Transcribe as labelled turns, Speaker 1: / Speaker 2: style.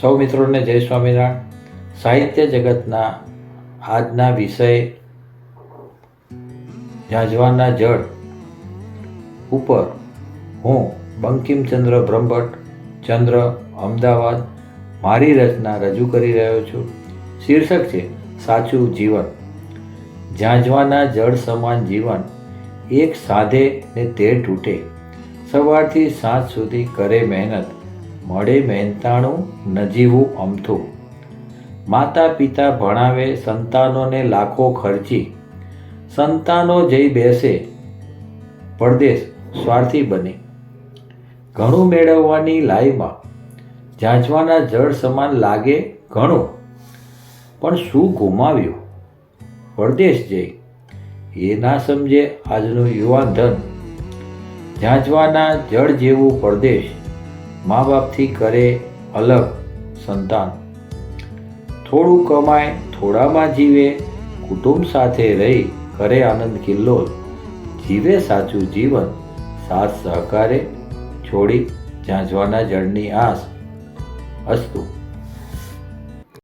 Speaker 1: સૌ મિત્રોને જય સ્વામિનારાયણ. સાહિત્ય જગતના આજના વિષય ઝાંઝવાના જળ ઉપર હું બંકિમચંદ્ર બ્રહ્મભટ્ટ, ચંદ્ર અમદાવાદ મારી રચના રજૂ કરી રહ્યો છું. શીર્ષક છે, સાચું જીવન. ઝાંઝવાના જળ સમાન જીવન એક સાધે ને તે તૂટે. સવારથી સાંજ સુધી કરે મહેનત. મળે મહેનતાણું નજીવું અમથું. માતા પિતા ભણાવે, સંતાનોને લાખો ખર્ચી. સંતાનો જઈ બેસે, પરદેશ સ્વાર્થી બને. ઘણું મેળવવાની લાઈમાં ઝાંઝવાના જળ સમાન લાગે ઘણું. પણ શું ગુમાવ્યું? પરદેશ જઈ. એ ના સમજે આજનું યુવાન ધન. ઝાંઝવાના જળ જેવું પરદેશ. મા બાપથી કરે અલગ સંતાન. થોડું કમાય, થોડામાં જીવે, કુટુંબ સાથે રહી કરે આનંદ કિલ્લોલ જીવે સાચું જીવન, સાથ સહકારે, છોડી ઝાંઝવાના જળની આસ, અસ્તુ.